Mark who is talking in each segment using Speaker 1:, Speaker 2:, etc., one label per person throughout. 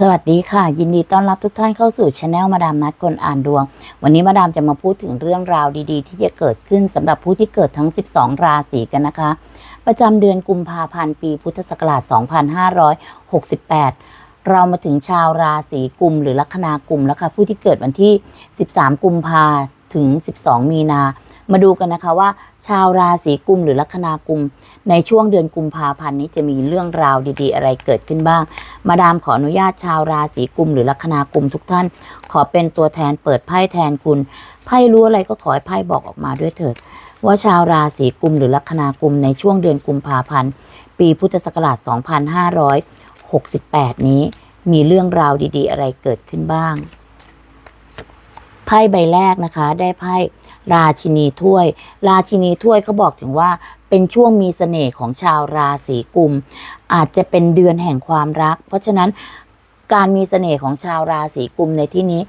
Speaker 1: สวัสดีค่ะ ยินดีต้อนรับทุกท่านเข้าสู่ช anel มาดามนัดคนอ่านดวง วันนี้มาดามจะมาพูดถึงเรื่องราวดีๆ ที่จะเกิดขึ้นสำหรับผู้ที่เกิดทั้ง 12 ราศีกันนะคะ ประจำเดือนกุมภาพันธ์ปีพุทธศักราช 2568 เรามาถึงชาวราศีกุมหรือลัคนากุมแล้วค่ะผู้ที่เกิดวันที่ 13 กุมภาถึง 12 มีนา มาดูกันนะคะว่า ชาวราศีกุมหรือลัคนากุม ในช่วงเดือนกุมภาพันธ์นี้จะมีเรื่องราวดีๆ อะไรเกิดขึ้นบ้าง มาดามขออนุญาตชาวราศีกุมหรือลัคนากุมทุกท่าน ขอเป็นตัวแทนเปิดไพ่แทนคุณไพ่รู้อะไรก็ขอให้ไพ่บอกออกมาด้วยเถิด ว่าชาวราศีกุมหรือลัคนากุมในช่วงเดือนกุมภาพันธ์ปีพุทธศักราช 2568 นี้ มีเรื่องราวดีๆ อะไรเกิดขึ้นบ้างไพ่ใบแรกนะคะ ได้ไพ่ ราชินีถ้วย ราชินีถ้วยเขาบอกถึงว่าเป็นช่วงมีเสน่ห์ของชาวราศีกุม อาจจะเป็นเดือนแห่งความรัก เพราะฉะนั้นการมีเสน่ห์ของชาวราศีกุมในที่นี้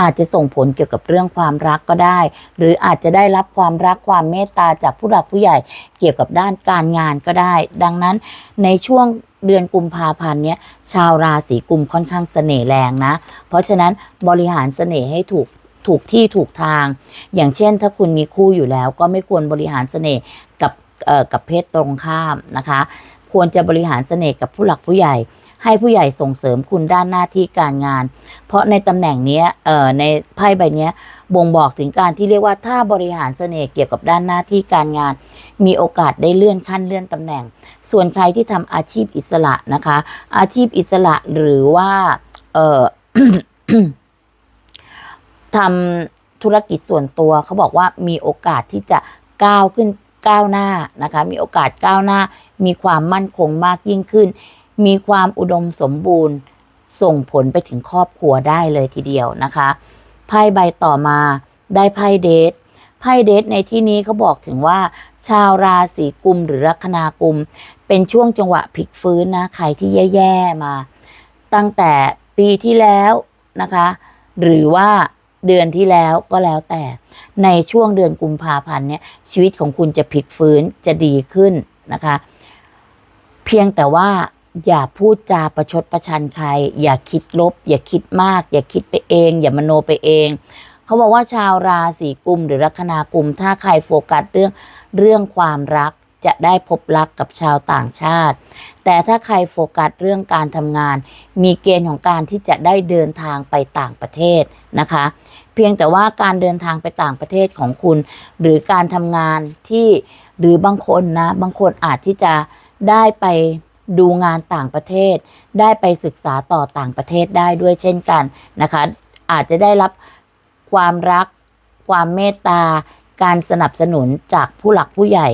Speaker 1: อาจจะส่งผลเกี่ยวกับเรื่องความรักก็ได้ หรืออาจจะได้รับความรักความเมตตาจากผู้หลักผู้ใหญ่เกี่ยวกับด้านการงานก็ได้ ดังนั้นในช่วงเดือนกุมภาพันธ์เนี้ยชาวราศีกุมค่อนข้างเสน่ห์แรงนะ เพราะฉะนั้นบริหารเสน่ห์ให้ถูก ถูกที่ถูกทาง อย่างเช่น ถ้าคุณมีคู่อยู่แล้ว ก็ไม่ควรบริหารเสน่ห์กับเอ่อกับเพศตรงข้ามนะคะ ควรจะบริหารเสน่ห์กับผู้หลักผู้ใหญ่ ให้ผู้ใหญ่ส่งเสริมคุณด้านหน้าที่การงาน เพราะในตำแหน่งนี้เอ่อในไพ่ใบนี้บ่งบอกถึงการที่เรียกว่าถ้าบริหารเสน่ห์เกี่ยวกับด้านหน้าที่การงาน มีโอกาสได้เลื่อนขั้นเลื่อนตำแหน่ง ส่วนใครที่ทำอาชีพอิสระนะคะ อาชีพอิสระหรือว่าเออ ทำธุรกิจส่วนตัวเขาบอกว่ามีโอกาสที่จะก้าวขึ้นก้าวหน้านะคะ มีโอกาสก้าวหน้า มีความมั่นคงมากยิ่งขึ้น มีความอุดมสมบูรณ์ ส่งผลไปถึงครอบครัวได้เลยทีเดียวนะคะไพ่ใบต่อมาได้ไพ่เดทไพ่เดทในที่นี้เขาบอกถึงว่า ชาวราศีกุมหรือลัคนากุม เป็นช่วงจังหวะพลิกฟื้นนะใครที่แย่ ๆ มา ตั้งแต่ปีที่แล้วนะคะ หรือว่า เดือนที่แล้วก็แล้วแต่ ในช่วงเดือนกุมภาพันธ์เนี่ยชีวิตของคุณจะพลิกฟื้นจะดีขึ้นนะคะ เพียงแต่ว่าอย่าพูดจาประชดประชันใคร อย่าคิดลบ อย่าคิดมาก อย่าคิดไปเอง อย่ามโนไปเอง เขาบอกว่าชาวราศีกุมหรือลัคนากุม ถ้าใครโฟกัสเรื่องเรื่องความรักจะได้พบรักกับชาวต่างชาติ แต่ถ้าใครโฟกัสเรื่องการทำงาน มีเกณฑ์ของการที่จะได้เดินทางไปต่างประเทศนะคะ เพียงแต่ว่าการเดินทางไปต่างประเทศของคุณ หรือการทำงานที่หรือบางคนนะ บางคนอาจที่จะได้ไปดูงานต่างประเทศ ได้ไปศึกษาต่อต่างประเทศได้ด้วยเช่นกันนะคะ อาจจะได้รับความรัก ความเมตตา การสนับสนุนจากผู้หลักผู้ใหญ่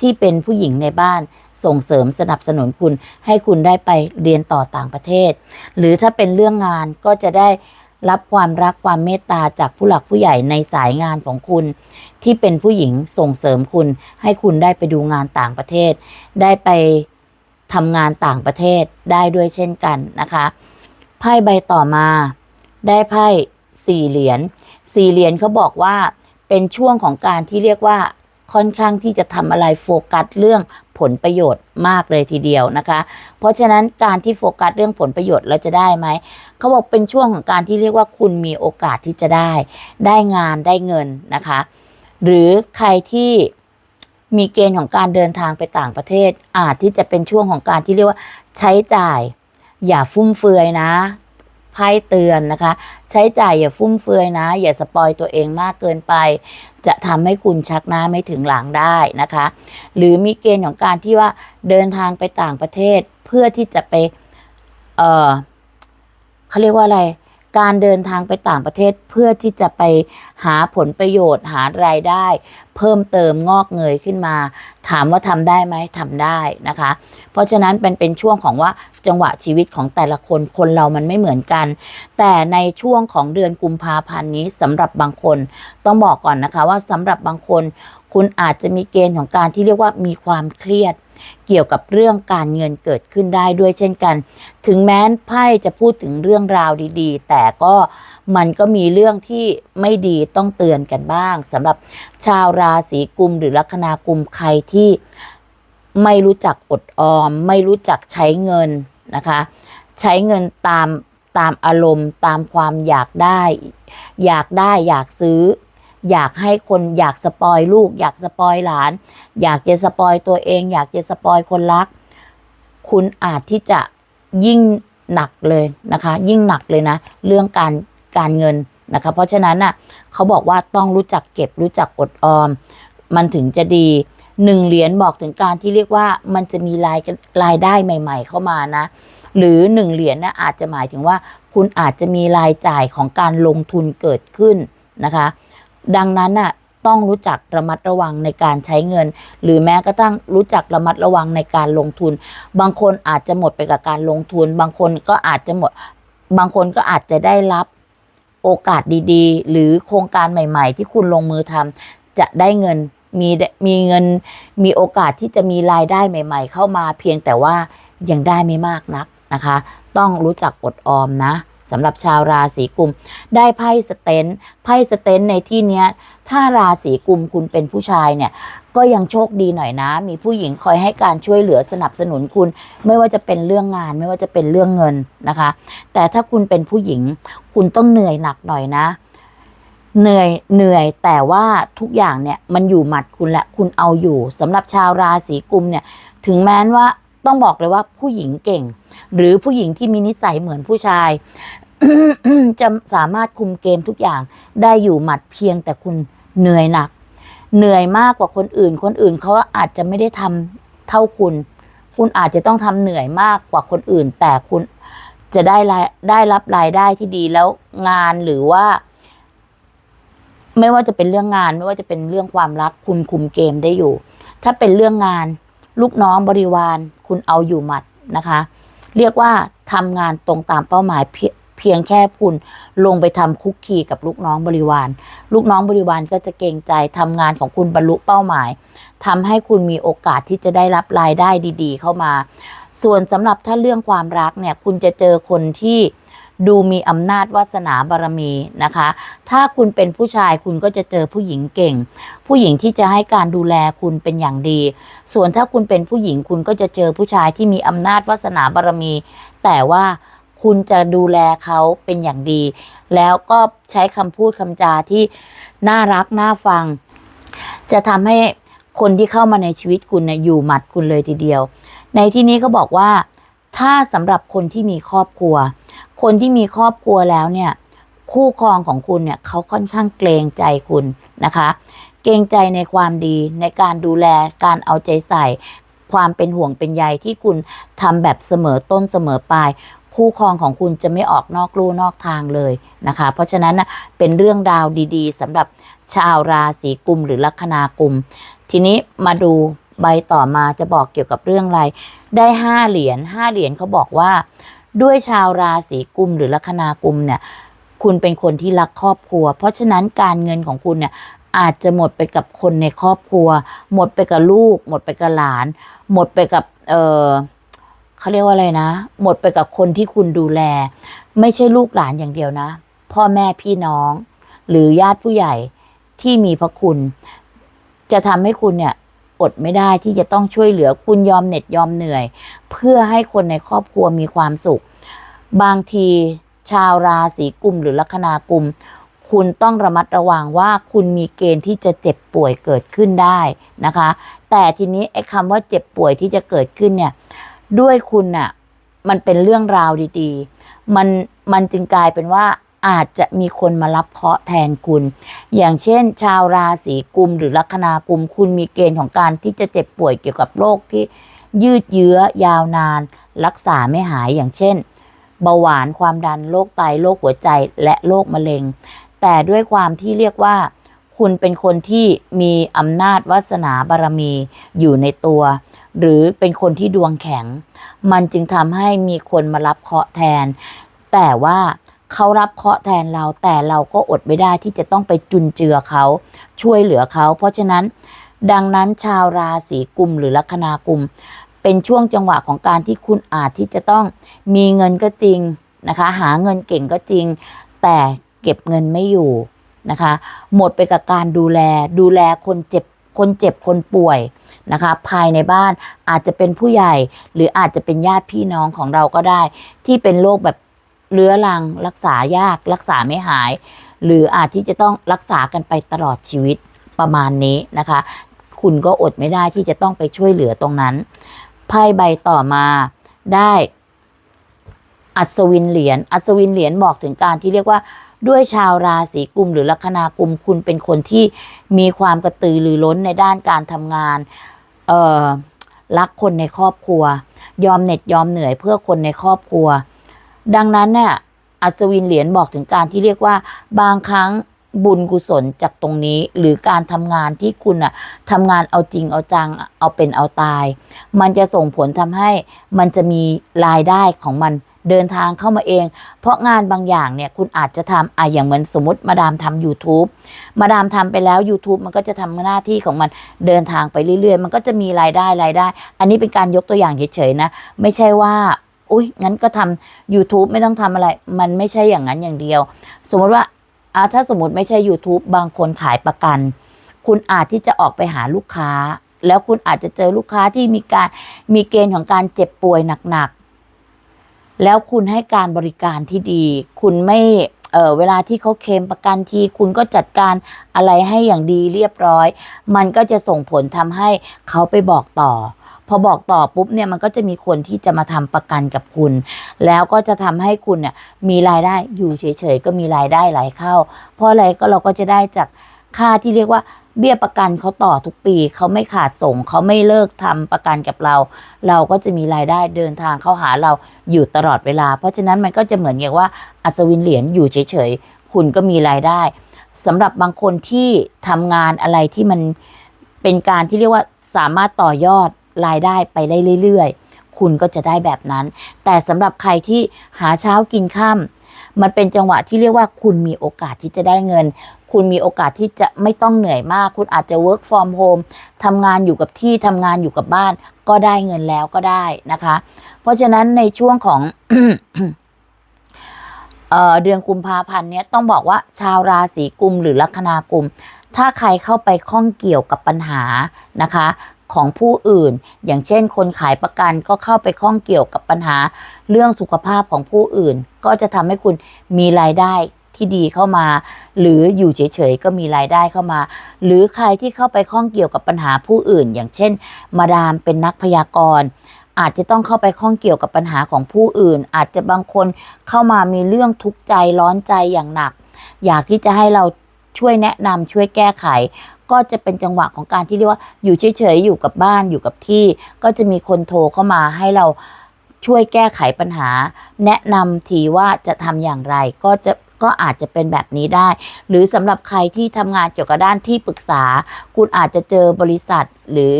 Speaker 1: ที่เป็นผู้หญิงในบ้านส่งเสริมสนับสนุนคุณให้คุณได้ไปเรียนต่อต่างประเทศ หรือถ้าเป็นเรื่องงานก็จะได้ รับความรักความเมตตาจากผู้หลักผู้ใหญ่ในสายงานของคุณ ที่เป็นผู้หญิงส่งเสริมคุณ ให้คุณได้ไปดูงานต่างประเทศ ได้ไปทำงานต่างประเทศได้ด้วยเช่นกันนะคะไพ่ใบต่อมา ได้ไพ่สี่เหรียญสี่เหรียญเขาบอกว่าเป็นช่วงของการที่เรียกว่าค่อนข้างที่จะทำอะไรโฟกัสเรื่อง ผลประโยชน์มากเลยทีเดียวนะคะ เพราะฉะนั้นการที่โฟกัสเรื่องผลประโยชน์เราจะได้ไหมเขาบอกเป็นช่วงของการที่เรียกว่าคุณมีโอกาสที่จะได้ ได้งานได้เงินนะคะ หรือใครที่มีเกณฑ์ของการเดินทางไปต่างประเทศ อาจที่จะเป็นช่วงของการที่เรียกว่าใช้จ่าย อย่าฟุ่มเฟือยนะ ไพ่เตือนนะคะ ใช้จ่ายอย่าฟุ่มเฟือยนะ อย่าสปอยตัวเองมากเกินไป จะทำให้คุณชักหน้าไม่ถึงหลังได้นะคะ หรือมีเกณฑ์ของการที่ว่าเดินทางไปต่างประเทศเพื่อที่จะไป เออเขาเรียกว่าอะไร การเดินทางไปต่างประเทศเพื่อที่จะไปหาผลประโยชน์หารายได้ เพิ่มเติมงอกเงยขึ้นมา ถามว่าทำได้ไหมทำได้นะคะ เพราะฉะนั้นเป็นเป็นช่วงของว่าจังหวะชีวิตของแต่ละคนคนเรามันไม่เหมือนกัน แต่ในช่วงของเดือนกุมภาพันธ์นี้สำหรับบางคน ต้องบอกก่อนนะคะว่าสำหรับบางคน คุณอาจจะมีเกณฑ์ของการที่เรียกว่ามีความเครียด เกี่ยวกับเรื่องการเงินเกิดขึ้นได้ด้วยเช่นกัน ถึงแม้ไพ่จะพูดถึงเรื่องราวดีๆ แต่ก็มันก็มีเรื่องที่ไม่ดีต้องเตือนกันบ้างสำหรับชาวราศีกุมหรือลัคนากุมใครที่ไม่รู้จักอดออม ไม่รู้จักใช้เงินนะคะ ใช้เงินตามตามอารมณ์ ตามความอยากได้ อยากได้อยากซื้อ อยากให้คนอยากสปอยลูก อยากสปอยหลาน อยากจะสปอยตัวเอง อยากจะสปอยคนรัก คุณอาจที่จะยิ่งหนักเลยนะคะ ยิ่งหนักเลยนะ เรื่องการการเงินนะคะ เพราะฉะนั้นน่ะเขาบอกว่าต้องรู้จักเก็บรู้จักอดออม มันถึงจะดีหนึ่งเหรียญบอกถึงการที่เรียกว่ามันจะมีรายรายได้ใหม่ ๆ เข้ามานะ หรือหนึ่งเหรียญนะอาจจะหมายถึงว่า คุณอาจจะมีรายจ่ายของการลงทุนเกิดขึ้นนะคะ ดังนั้นน่ะต้องรู้จักระมัดระวังในการใช้เงิน หรือแม้กระทั่งรู้จักระมัดระวังในการลงทุน บางคนอาจจะหมดไปกับการลงทุน บางคนก็อาจจะหมด บางคนก็อาจจะได้รับโอกาสดีๆ หรือโครงการใหม่ ๆ ที่คุณลงมือทำจะได้เงินมีมีเงินมีโอกาสที่จะมีรายได้ใหม่ ๆ เข้ามาเพียงแต่ว่ายังได้ไม่มากนักนะคะ ต้องรู้จักอดออมนะ สำหรับชาวราศีกุม ได้ไพ่สเตนไพ่สเตนในที่เนี้ย ถ้าราศีกุมคุณเป็นผู้ชายเนี่ย ก็ยังโชคดีหน่อยนะ มีผู้หญิงคอยให้การช่วยเหลือสนับสนุนคุณ ไม่ว่าจะเป็นเรื่องงาน ไม่ว่าจะเป็นเรื่องเงินนะคะ แต่ถ้าคุณเป็นผู้หญิง คุณต้องเหนื่อยหนักหน่อยนะเหนื่อยเหนื่อยแต่ว่าทุกอย่างเนี่ยมันอยู่หมัดคุณและคุณเอาอยู่สำหรับชาวราศีกุมเนี่ย ถึงแม้ว่า ต้องบอกเลยว่าผู้หญิงเก่ง หรือผู้หญิงที่มีนิสัยเหมือนผู้ชาย จะสามารถคุมเกมทุกอย่างได้อยู่หมัดเพียงแต่คุณเหนื่อยหนัก เหนื่อยมากกว่าคนอื่น คนอื่นเขาอาจจะไม่ได้ทำเท่าคุณ คุณอาจจะต้องทำเหนื่อยมากกว่าคนอื่น แต่คุณจะได้รายได้รับรายได้ที่ดีแล้วงานหรือว่า ไม่ว่าจะเป็นเรื่องงาน ไม่ว่าจะเป็นเรื่องความรัก คุณคุมเกมได้อยู่ ถ้าเป็นเรื่องงาน ลูกน้องบริวารคุณเอาอยู่หมัดนะคะ เรียกว่าทำงานตรงตามเป้าหมายเพียเพียงแค่คุณลงไปทำคุกคีกับลูกน้องบริวาร ลูกน้องบริวารก็จะเกรงใจทำงานของคุณบรรลุเป้าหมายทำให้คุณมีโอกาสที่จะได้รับรายได้ดี ๆ เข้ามา ส่วนสำหรับถ้าเรื่องความรักเนี่ยคุณจะเจอคนที่ดูมีอำนาจวาสนาบารมีนะคะ ถ้าคุณเป็นผู้ชายคุณก็จะเจอผู้หญิงเก่ง ผู้หญิงที่จะให้การดูแลคุณเป็นอย่างดี ส่วนถ้าคุณเป็นผู้หญิงคุณก็จะเจอผู้ชายที่มีอำนาจวาสนาบารมี แต่ว่าคุณจะดูแลเขาเป็นอย่างดี แล้วก็ใช้คำพูดคำจาที่น่ารักน่าฟัง จะทำให้คนที่เข้ามาในชีวิตคุณเนี่ยอยู่หมัดคุณเลยทีเดียว ในที่นี้ก็บอกว่า ถ้าสำหรับคนที่มีครอบครัว คนที่มีครอบครัวแล้วเนี่ย คู่ครองของคุณเนี่ยเขาค่อนข้างเกรงใจคุณนะคะ เกรงใจในความดีในการดูแลการเอาใจใส่ ความเป็นห่วงเป็นใยที่คุณทำแบบเสมอต้นเสมอปลายคู่ครองของคุณจะไม่ออกนอกลู่นอกทางเลยนะคะ เพราะฉะนั้นนะเป็นเรื่องราวดีๆสำหรับชาวราศีกุมหรือลัคนากุม ทีนี้มาดูใบต่อมาจะบอกเกี่ยวกับเรื่องอะไร ได้ห้าเหรียญห้าเหรียญเขาบอกว่า ด้วยชาวราศีกุมหรือลัคนากุมเนี่ยคุณเป็นคนที่รักครอบครัว เพราะฉะนั้นการเงินของคุณเนี่ย อาจจะหมดไปกับคนในครอบครัว หมดไปกับลูก หมดไปกับหลาน หมดไปกับเออเขาเรียกว่าอะไรนะ หมดไปกับคนที่คุณดูแล ไม่ใช่ลูกหลานอย่างเดียวนะ พ่อแม่พี่น้อง หรือญาติผู้ใหญ่ที่มีพระคุณ จะทำให้คุณเนี่ยอดไม่ได้ที่จะต้องช่วยเหลือคุณยอมเหน็ดยอมเหนื่อย เพื่อให้คนในครอบครัวมีความสุข บางทีชาวราศีกุมหรือลัคนากุม คุณต้องระมัดระวังว่าคุณมีเกณฑ์ที่จะเจ็บป่วยเกิดขึ้นได้นะคะ แต่ทีนี้ไอ้คำว่าเจ็บป่วยที่จะเกิดขึ้นเนี่ยด้วยคุณน่ะมันเป็นเรื่องราวดีๆ มันมันจึงกลายเป็นว่าอาจจะมีคนมารับเคาะแทนคุณ อย่างเช่น ชาวราศีกุมหรือลัคนากุม คุณมีเกณฑ์ของการที่จะเจ็บป่วยเกี่ยวกับโรคที่ยืดเยื้อยาวนาน รักษาไม่หายอย่างเช่น เบาหวานความดันโรคไตโรคหัวใจและโรคมะเร็ง แต่ด้วยความที่เรียกว่า คุณเป็นคนที่มีอำนาจวาสนาบารมี อยู่ในตัว หรือเป็นคนที่ดวงแข็ง มันจึงทำให้มีคนมารับเคราะห์แทน แต่ว่าเขารับเคราะห์แทนเราแต่เราก็อดไม่ได้ที่จะต้องไปจุนเจือเขาช่วยเหลือเขา เพราะฉะนั้น ดังนั้นชาวราศีกุมหรือลัคนากุม เป็นช่วงจังหวะของการที่คุณอาจที่จะต้องมีเงินก็จริงนะคะ หาเงินเก่งก็จริง แต่ เก็บเงินไม่อยู่นะคะ หมดไปกับการดูแลดูแลคนเจ็บคนเจ็บคนป่วยนะคะ ภายในบ้านอาจจะเป็นผู้ใหญ่หรืออาจจะเป็นญาติพี่น้องของเราก็ได้ ที่เป็นโรคแบบเรื้อรังรักษายากรักษาไม่หาย หรืออาจที่จะต้องรักษากันไปตลอดชีวิตประมาณนี้นะคะ คุณก็อดไม่ได้ที่จะต้องไปช่วยเหลือตรงนั้นไพ่ใบต่อมาได้อัศวินเหรียญอัศวินเหรียญบอกถึงการที่เรียกว่า ด้วยชาวราศีกุมหรือลัคนากุมคุณเป็นคนที่มีความกระตือรือร้นในด้านการทำงาน เอ่อรักคนในครอบครัว ยอมเหน็ดยอมเหนื่อยเพื่อคนในครอบครัว ดังนั้นเนี่ยอัศวินเหรียญบอกถึงการที่เรียกว่า บางครั้งบุญกุศลจากตรงนี้ หรือการทำงานที่คุณอะทำงานเอาจริงเอาจังเอาเป็นเอาตาย มันจะส่งผลทำให้มันจะมีรายได้ของมัน เดินทางเข้ามาเอง เพราะงานบางอย่างเนี่ยคุณอาจจะทำอะอย่างเหมือนสมมติมาดามทำ YouTube มาดามทำไปแล้ว YouTube มันก็จะทำหน้าที่ของมันเดินทางไปเรื่อยๆ มันก็จะมีรายได้รายได้ อันนี้เป็นการยกตัวอย่างเฉยๆนะ ไม่ใช่ว่าอุ้ยงั้นก็ทำ YouTube ไม่ต้องทำอะไร มันไม่ใช่อย่างนั้นอย่างเดียว สมมติว่าอะถ้าสมมติไม่ใช่ YouTube บางคนขายประกัน คุณอาจที่จะออกไปหาลูกค้า แล้วคุณอาจจะเจอลูกค้าที่มีการมีเกณฑ์ของการเจ็บป่วยหนัก แล้วคุณให้การบริการที่ดี คุณไม่เออเวลาที่เขาเคลมประกันที คุณก็จัดการอะไรให้อย่างดีเรียบร้อย มันก็จะส่งผลทำให้เขาไปบอกต่อ พอบอกต่อปุ๊บเนี่ยมันก็จะมีคนที่จะมาทำประกันกับคุณ แล้วก็จะทำให้คุณเนี่ยมีรายได้อยู่เฉยๆก็มีรายได้ไหลเข้า เพราะอะไรก็เราก็จะได้จากค่าที่เรียกว่า เบี้ยประกันเขาต่อทุกปี เขาไม่ขาดส่ง เขาไม่เลิกทำประกันกับเรา เราก็จะมีรายได้เดินทางเข้าหาเราอยู่ตลอดเวลา เพราะฉะนั้นมันก็จะเหมือนอย่างว่าอัศวินเหรียญอยู่เฉยๆ คุณก็มีรายได้สำหรับบางคนที่ทำงานอะไรที่มันเป็นการที่เรียกว่าสามารถต่อยอดรายได้ไปได้เรื่อยๆ คุณก็จะได้แบบนั้น แต่สำหรับใครที่หาเช้ากินค่ำมันเป็นจังหวะที่เรียกว่าคุณมีโอกาสที่จะได้เงิน คุณมีโอกาสที่จะไม่ต้องเหนื่อยมาก คุณอาจจะ work from home ทำงานอยู่กับที่ทำงานอยู่กับบ้าน ก็ได้เงินแล้วก็ได้นะคะ เพราะฉะนั้นในช่วงของเออเดือนกุมภาพันธ์เนี้ยต้องบอกว่าชาวราศีกุมหรือลัคนากุม ถ้าใครเข้าไปข้องเกี่ยวกับปัญหานะคะของผู้อื่น อย่างเช่น คนขายประกันก็เข้าไปข้องเกี่ยวกับปัญหา เรื่องสุขภาพของผู้อื่น ก็จะทำให้คุณมีรายได้ ที่ดีเข้ามา หรืออยู่เฉยๆก็มีรายได้เข้ามา หรือใครที่เข้าไปข้องเกี่ยวกับปัญหาผู้อื่น อย่างเช่น มาดามเป็นนักพยากรณ์อาจจะต้องเข้าไปข้องเกี่ยวกับปัญหาของผู้อื่น อาจจะบางคนเข้ามามีเรื่องทุกข์ใจร้อนใจอย่างหนัก อยากที่จะให้เราช่วยแนะนำช่วยแก้ไข ก็จะเป็นจังหวะของการที่เรียกว่าอยู่เฉยๆอยู่กับบ้านอยู่กับที่ ก็จะมีคนโทรเข้ามาให้เราช่วยแก้ไขปัญหา แนะนำทีว่าจะทำอย่างไรก็จะ ก็อาจจะเป็นแบบนี้ได้ หรือสำหรับใครที่ทำงานเกี่ยวกับด้านที่ปรึกษา คุณอาจจะเจอบริษัทหรือ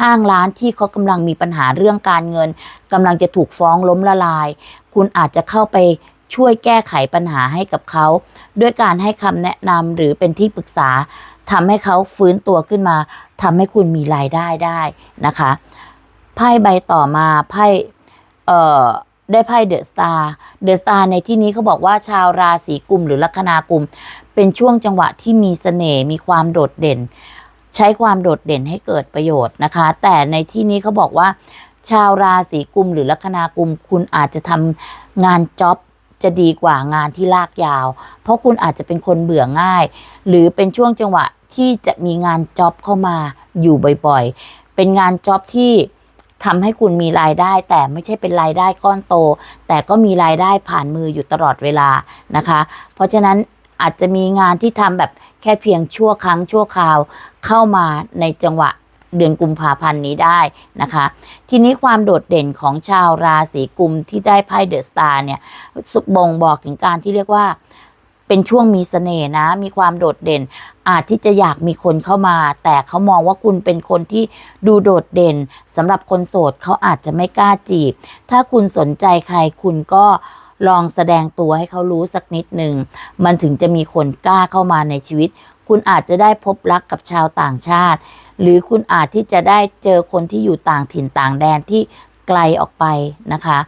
Speaker 1: ห้างร้านที่เขากำลังมีปัญหาเรื่องการเงินกำลังจะถูกฟ้องล้มละลาย คุณอาจจะเข้าไปช่วยแก้ไขปัญหาให้กับเขา ด้วยการให้คำแนะนำหรือเป็นที่ปรึกษาทำให้เขาฟื้นตัวขึ้นมาทำให้คุณมีรายได้ได้นะคะ ไพ่ใบต่อมาไพ่เอ่อ ได้ไพ่เดอะสตาร์เดอะสตาร์ในที่นี้เขาบอกว่าชาวราศีกุมหรือลัคนากุม เป็นช่วงจังหวะที่มีเสน่ห์มีความโดดเด่น ใช้ความโดดเด่นให้เกิดประโยชน์นะคะ แต่ในที่นี้เขาบอกว่า ชาวราศีกุมหรือลัคนากุม คุณอาจจะทำงานจ็อบจะดีกว่างานที่ลากยาว เพราะคุณอาจจะเป็นคนเบื่อง่าย หรือเป็นช่วงจังหวะที่จะมีงานจ็อบเข้ามาอยู่บ่อยๆ เป็นงานจ็อบที่ ทำให้คุณมีรายได้ แต่ไม่ใช่เป็นรายได้ก้อนโต แต่ก็มีรายได้ผ่านมืออยู่ตลอดเวลานะคะ เพราะฉะนั้นอาจจะมีงานที่ทำแบบแค่เพียงชั่วครั้งชั่วคราวเข้ามาในจังหวะเดือนกุมภาพันธ์นี้ได้นะคะ ทีนี้ความโดดเด่นของชาวราศีกุมที่ได้ไพ่เดอะสตาร์เนี่ยบ่งบอกถึงการที่เรียกว่า เป็นช่วงมีเสน่ห์นะ มีความโดดเด่น อาจที่จะอยากมีคนเข้ามา แต่เขามองว่าคุณเป็นคนที่ดูโดดเด่นสำหรับคนโสดเขาอาจจะไม่กล้าจีบ ถ้าคุณสนใจใครคุณก็ลองแสดงตัวให้เขารู้สักนิดหนึ่ง มันถึงจะมีคนกล้าเข้ามาในชีวิต คุณอาจจะได้พบรักกับชาวต่างชาติ หรือคุณอาจที่จะได้เจอคนที่อยู่ต่างถิ่นต่างแดนที่ไกลออกไปนะคะ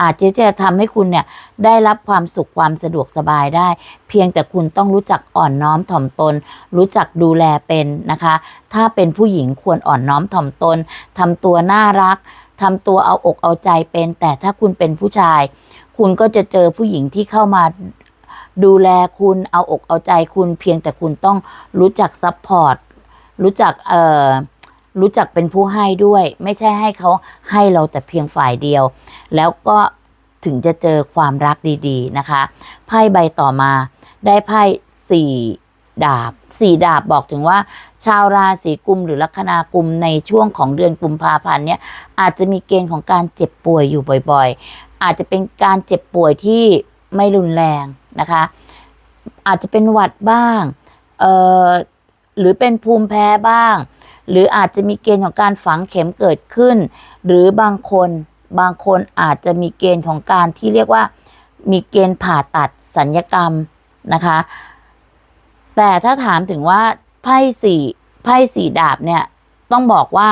Speaker 1: อาจจะจะทำให้คุณเนี่ยได้รับความสุขความสะดวกสบายได้ เพียงแต่คุณต้องรู้จักอ่อนน้อมถ่อมตน รู้จักดูแลเป็นนะคะ ถ้าเป็นผู้หญิงควรอ่อนน้อมถ่อมตนทำตัวน่ารักทำตัวเอาอกเอาใจเป็น แต่ถ้าคุณเป็นผู้ชาย คุณก็จะเจอผู้หญิงที่เข้ามาดูแลคุณเอาอกเอาใจคุณเพียงแต่คุณต้องรู้จักซัพพอร์ตรู้จักเอ่อ รู้จักเป็นผู้ให้ด้วย ไม่ใช่ให้เขาให้เราแต่เพียงฝ่ายเดียว แล้วก็ถึงจะเจอความรักดีๆนะคะ ไพ่ใบต่อมา ได้ไพ่สี่ดาบสี่ดาบบอกถึงว่า ชาวราศีกุมหรือลัคนากุมในช่วงของเดือนกุมภาพันธ์เนี่ยอาจจะมีเกณฑ์ของการเจ็บป่วยอยู่บ่อยๆ อาจจะเป็นการเจ็บป่วยที่ไม่รุนแรงนะคะ อาจจะเป็นหวัดบ้าง เอ่อ หรือเป็นภูมิแพ้บ้าง หรืออาจจะมีเกณฑ์ของการฝังเข็มเกิดขึ้น หรือบางคนบางคนอาจจะมีเกณฑ์ของการที่เรียกว่า มีเกณฑ์ผ่าตัดสัญญกรรมนะคะ แต่ถ้าถามถึงว่าไพ่สี่ไพ่สี่ดาบเนี่ยต้องบอกว่า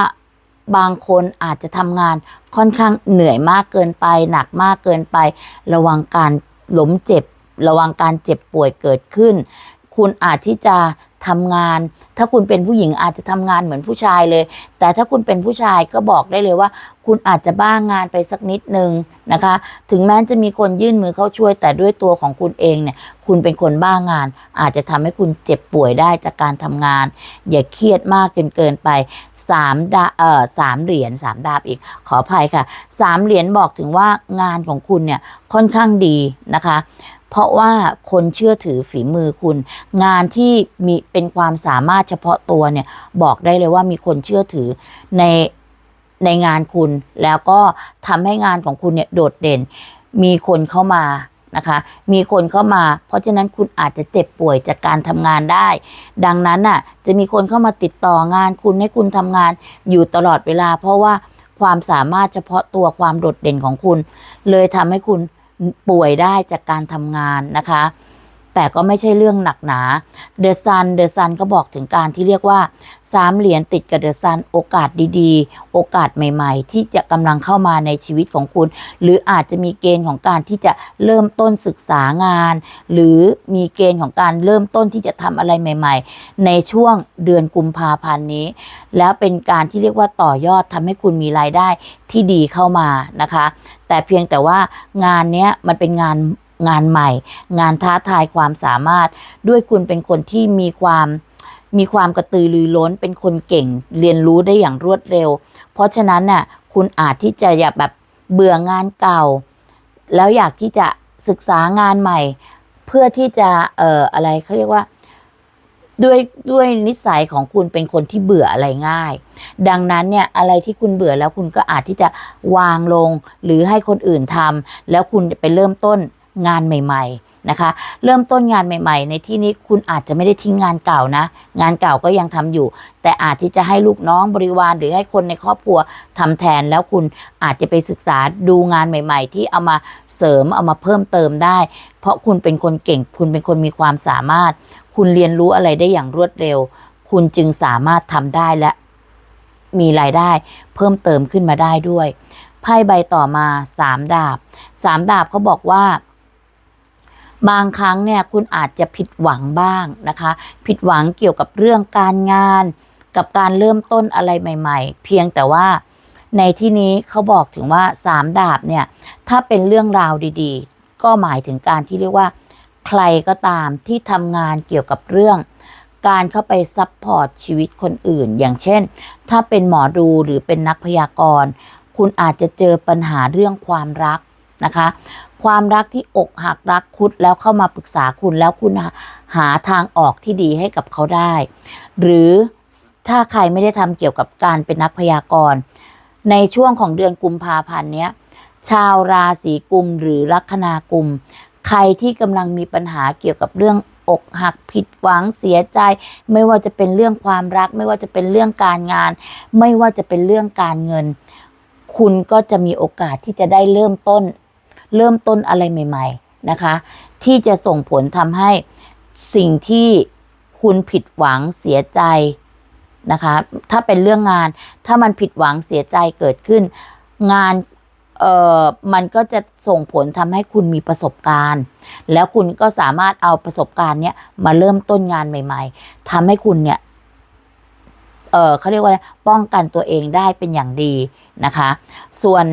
Speaker 1: บางคนอาจจะทำงานค่อนข้างเหนื่อยมากเกินไป หนักมากเกินไป ระวังการล้มเจ็บ ระวังการเจ็บป่วยเกิดขึ้น คุณอาจที่จะ ทำงาน ถ้าคุณเป็นผู้หญิงอาจจะทำงานเหมือนผู้ชายเลย แต่ถ้าคุณเป็นผู้ชายก็บอกได้เลยว่า คุณอาจจะบ้างงานไปสักนิดนึงนะคะ ถึงแม้จะมีคนยื่นมือเข้าช่วย แต่ด้วยตัวของคุณเองเนี่ย คุณเป็นคนบ้างงาน อาจจะทำให้คุณเจ็บป่วยได้จากการทำงาน อย่าเครียดมากจนเกินไปสามดาเอ่อสามเหรียญสามดาบอีก ขออภัยค่ะสามเหรียญบอกถึงว่างานของคุณเนี่ยค่อนข้างดีนะคะ เพราะว่าคนเชื่อถือฝีมือคุณ งานที่มีเป็นความสามารถเฉพาะตัวเนี่ยบอกได้เลยว่ามีคนเชื่อถือในในงานคุณ แล้วก็ทำให้งานของคุณเนี่ยโดดเด่น มีคนเข้ามานะคะมีคนเข้ามา เพราะฉะนั้นคุณอาจจะเจ็บป่วยจากการทำงานได้ ดังนั้นน่ะจะมีคนเข้ามาติดต่องานคุณให้คุณทำงานอยู่ตลอดเวลา เพราะว่าความสามารถเฉพาะตัวความโดดเด่นของคุณ เลยทำให้คุณ ป่วยได้จากการทำงานนะคะ แต่ก็ไม่ใช่เรื่องหนักหนาเดอะซันเดอะซันก็บอกถึงการที่เรียกว่าสามเหรียญติดกับเดอะซันโอกาสดีๆ โอกาสใหม่ ๆ ที่จะกำลังเข้ามาในชีวิตของคุณ หรืออาจจะมีเกณฑ์ของการที่จะเริ่มต้นศึกษางาน หรือมีเกณฑ์ของการเริ่มต้นที่จะทำอะไรใหม่ ๆ ในช่วงเดือนกุมภาพันธ์นี้ แล้วเป็นการที่เรียกว่าต่อยอดทำให้คุณมีรายได้ที่ดีเข้ามานะคะ แต่เพียงแต่ว่างานเนี้ยมันเป็นงาน งานใหม่ งานท้าทายความสามารถ ด้วยคุณเป็นคนที่มีความมีความกระตือรือร้นเป็นคนเก่ง เรียนรู้ได้อย่างรวดเร็ว เพราะฉะนั้นน่ะคุณอาจที่จะอยากแบบเบื่องานเก่า แล้วอยากที่จะศึกษางานใหม่ เพื่อที่จะเอ่ออะไรเขาเรียกว่าด้วยด้วยนิสัยของคุณเป็นคนที่เบื่ออะไรง่าย ดังนั้นเนี่ยอะไรที่คุณเบื่อแล้วคุณก็อาจที่จะวางลงหรือให้คนอื่นทำแล้วคุณไปเริ่มต้น งานใหม่ ๆนะคะ เริ่มต้นงานใหม่ ๆ ในที่นี้คุณอาจจะไม่ได้ทิ้งงานเก่านะ งานเก่าก็ยังทำอยู่ แต่อาจที่จะให้ลูกน้องบริวารหรือให้คนในครอบครัวทำแทนแล้วคุณอาจจะไปศึกษาดูงานใหม่ ๆ ที่เอามาเสริมเอามาเพิ่มเติมได้ เพราะคุณเป็นคนเก่ง คุณเป็นคนมีความสามารถ คุณเรียนรู้อะไรได้อย่างรวดเร็ว คุณจึงสามารถทำได้และมีรายได้เพิ่มเติมขึ้นมาได้ด้วยไพ่ใบต่อมาสามดาบสามดาบเขาบอกว่า บางครั้งเนี่ยคุณอาจจะผิดหวังบ้างนะคะ ผิดหวังเกี่ยวกับเรื่องการงาน กับการเริ่มต้นอะไรใหม่ ๆ เพียงแต่ว่าในที่นี้เขาบอกถึงว่าสามดาบเนี่ยถ้าเป็นเรื่องราวดีๆ ก็หมายถึงการที่เรียกว่า ใครก็ตามที่ทำงานเกี่ยวกับเรื่อง การเข้าไปซัพพอร์ตชีวิตคนอื่น อย่างเช่น ถ้าเป็นหมอดูหรือเป็นนักพยากรณ์ คุณอาจจะเจอปัญหาเรื่องความรักนะคะ ความรักที่อกหักรักคุดแล้วเข้ามาปรึกษาคุณแล้วคุณหาทางออกที่ดีให้กับเขาได้ หรือถ้าใครไม่ได้ทำเกี่ยวกับการเป็นนักพยากรณ์ ในช่วงของเดือนกุมภาพันธ์เนี้ยชาวราศีกุมหรือลัคนากุม ใครที่กำลังมีปัญหาเกี่ยวกับเรื่องอกหักผิดหวังเสียใจ ไม่ว่าจะเป็นเรื่องความรัก ไม่ว่าจะเป็นเรื่องการงาน ไม่ว่าจะเป็นเรื่องการเงิน คุณก็จะมีโอกาสที่จะได้เริ่มต้น เริ่มต้นอะไรใหม่ ๆนะคะ ที่จะส่งผลทำให้สิ่งที่คุณผิดหวังเสียใจนะคะ ถ้าเป็นเรื่องงานถ้ามันผิดหวังเสียใจเกิดขึ้น งานเอ่อมันก็จะส่งผลทำให้คุณมีประสบการณ์ แล้วคุณก็สามารถเอาประสบการณ์เนี้ยมาเริ่มต้นงานใหม่ๆทำให้คุณเนี่ยเออเขาเรียกว่าป้องกันตัวเองได้เป็นอย่างดีนะคะ ส่วน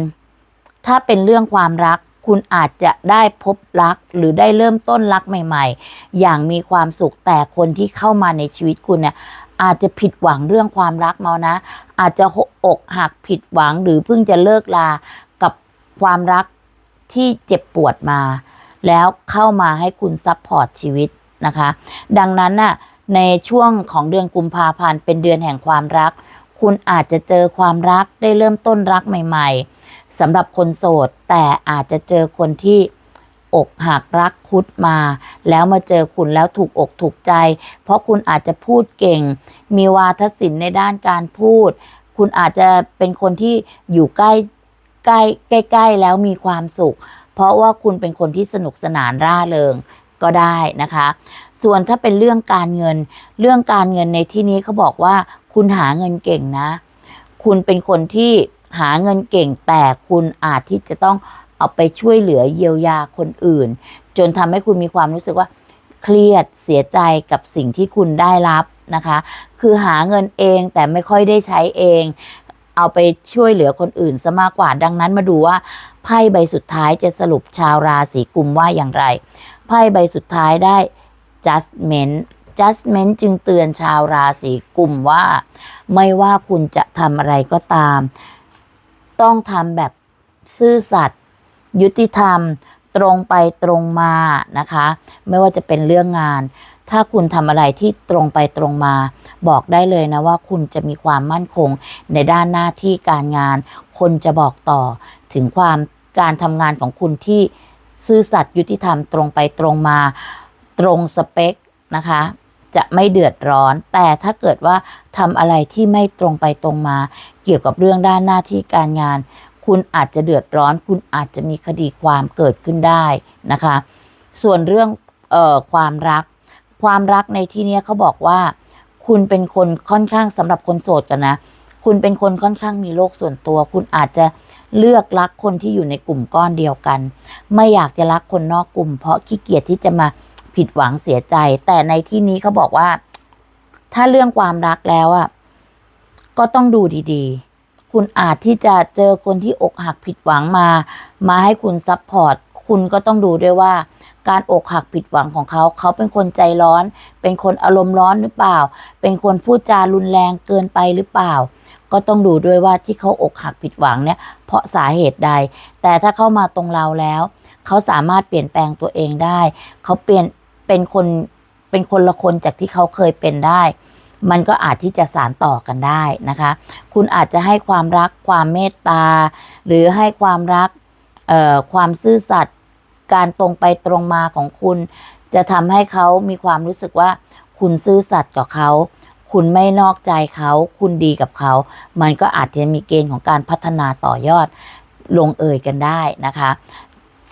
Speaker 1: ถ้าเป็นเรื่องความรัก คุณอาจจะได้พบรักหรือได้เริ่มต้นรักใหม่ ๆ อย่างมีความสุขแต่คนที่เข้ามาในชีวิตคุณเนี่ยอาจจะผิดหวังเรื่องความรักมานะ อาจจะอกหักผิดหวังหรือเพิ่งจะเลิกลากับความรักที่เจ็บปวดมา แล้วเข้ามาให้คุณซัพพอร์ตชีวิตนะคะ ดังนั้นน่ะในช่วงของเดือนกุมภาพันธ์เป็นเดือนแห่งความรัก คุณอาจจะเจอความรักได้เริ่มต้นรักใหม่ ๆ สำหรับคนโสด แต่อาจจะเจอคนที่อกหักรักคุดมา แล้วมาเจอคุณแล้วถูกอกถูกใจ เพราะคุณอาจจะพูดเก่ง มีวาทศิลป์ในด้านการพูด คุณอาจจะเป็นคนที่อยู่ใกล้ใกล้ใกล้ ๆ แล้วมีความสุข เพราะว่าคุณเป็นคนที่สนุกสนานร่าเริงก็ได้นะคะ ส่วนถ้าเป็นเรื่องการเงิน เรื่องการเงินในที่นี้เขาบอกว่า คุณหาเงินเก่งนะ คุณเป็นคนที่ หาเงินเก่งแต่คุณอาจที่จะต้องเอาไปช่วยเหลือเยียวยาคนอื่น จนทำให้คุณมีความรู้สึกว่า เครียดเสียใจกับสิ่งที่คุณได้รับนะคะ คือหาเงินเองแต่ไม่ค่อยได้ใช้เอง เอาไปช่วยเหลือคนอื่นซะมากกว่าดังนั้นมาดูว่าไพ่ใบสุดท้ายจะสรุปชาวราศีกุมว่าอย่างไรไพ่ใบสุดท้ายได้ judgment judgment จึงเตือนชาวราศีกุมว่า ไม่ว่าคุณจะทำอะไรก็ตาม ต้องทำแบบซื่อสัตย์ยุติธรรม ตรงไปตรงมานะคะ ไม่ว่าจะเป็นเรื่องงาน ถ้าคุณทำอะไรที่ตรงไปตรงมา บอกได้เลยนะว่าคุณจะมีความมั่นคงในด้านหน้าที่การงาน คนจะบอกต่อถึงความการทำงานของคุณที่ซื่อสัตย์ยุติธรรมตรงไปตรงมา ตรงสเปคนะคะ จะไม่เดือดร้อน แต่ถ้าเกิดว่าทำอะไรที่ไม่ตรงไปตรงมา เกี่ยวกับเรื่องด้านหน้าที่การงาน คุณอาจจะเดือดร้อน คุณอาจจะมีคดีความเกิดขึ้นได้นะคะ ส่วนเรื่องเอ่อความรัก ความรักในที่นี้เขาบอกว่า คุณเป็นคนค่อนข้างสำหรับคนโสดกันนะ คุณเป็นคนค่อนข้างมีโลกส่วนตัว คุณอาจจะเลือกรักคนที่อยู่ในกลุ่มก้อนเดียวกัน ไม่อยากจะรักคนนอกกลุ่ม เพราะขี้เกียจที่จะมา ผิดหวังเสียใจ แต่ในที่นี้เขาบอกว่า ถ้าเรื่องความรักแล้วอะก็ต้องดูดีๆ คุณอาจที่จะเจอคนที่อกหักผิดหวังมา มาให้คุณซัพพอร์ตคุณก็ต้องดูด้วยว่า การอกหักผิดหวังของเขา เขาเป็นคนใจร้อน เป็นคนอารมณ์ร้อนหรือเปล่า เป็นคนพูดจารุนแรงเกินไปหรือเปล่า ก็ต้องดูด้วยว่าที่เขาอกหักผิดหวังเนี่ย เพราะสาเหตุใด แต่ถ้าเข้ามาตรงเราแล้ว เขาสามารถเปลี่ยนแปลงตัวเองได้ เขาเปลี่ยน เป็นคนเป็นคนละคนจากที่เขาเคยเป็นได้ มันก็อาจที่จะสานต่อกันได้นะคะ คุณอาจจะให้ความรักความเมตตา หรือให้ความรักความซื่อสัตย์การตรงไปตรงมาของคุณ จะทำให้เขามีความรู้สึกว่าคุณซื่อสัตย์กับเขาคุณไม่นอกใจเขาคุณดีกับเขา มันก็อาจจะมีเกณฑ์ของการพัฒนาต่อยอดลงเอยกันได้นะคะ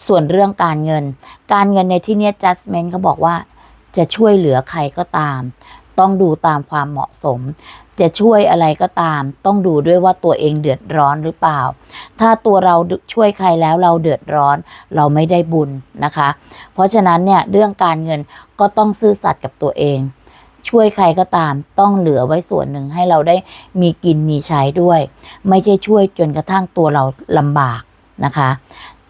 Speaker 1: ส่วนเรื่องการเงิน การเงินในที่นี้ย judgment เขาบอกว่า จะช่วยเหลือใครก็ตาม ต้องดูตามความเหมาะสม จะช่วยอะไรก็ตาม ต้องดูด้วยว่าตัวเองเดือดร้อนหรือเปล่า ถ้าตัวเราช่วยใครแล้วเราเดือดร้อนเราไม่ได้บุญนะคะ เพราะฉะนั้นเนี่ยเรื่องการเงินก็ต้องซื่อสัตย์กับตัวเองช่วยใครก็ตามต้องเหลือไว้ส่วนหนึ่งให้เราได้มีกินมีใช้ด้วย ไม่ใช่ช่วยจนกระทั่งตัวเราลำบากนะคะ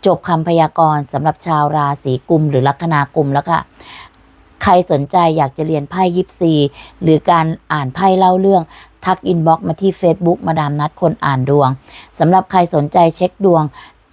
Speaker 1: จบคำพยากรณ์สำหรับชาวราศีกุมหรือลัคนากุมแล้วค่ะ ใครสนใจอยากจะเรียนไพ่ยิปซีหรือการอ่านไพ่เล่าเรื่อง ทักอินบ็อกมาที่ Facebook มาดามนัดคนอ่านดวงสำหรับใครสนใจเช็คดวง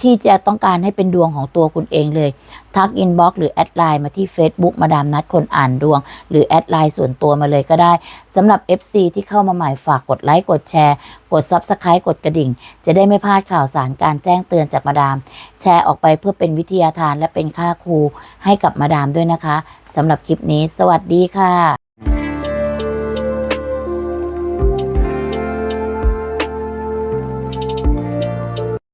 Speaker 1: ที่จะต้องการให้เป็นดวงของตัวคุณเองเลย ทักอินบ็อกหรือแอดไลน์มาที่ Facebook มาดามนัดคนอ่านดวง หรือแอดไลน์ส่วนตัวมาเลยก็ได้สำหรับ FC ที่เข้ามาใหม่ฝากกดไลค์กดแชร์ กด Subscribe กดกระดิ่ง จะได้ไม่พลาดข่าวสารการแจ้งเตือนจากมาดาม แชร์ออกไปเพื่อเป็นวิทยาทานและเป็นค่าครูให้กับมาดามด้วยนะคะสำหรับคลิปนี้ สวัสดีค่ะ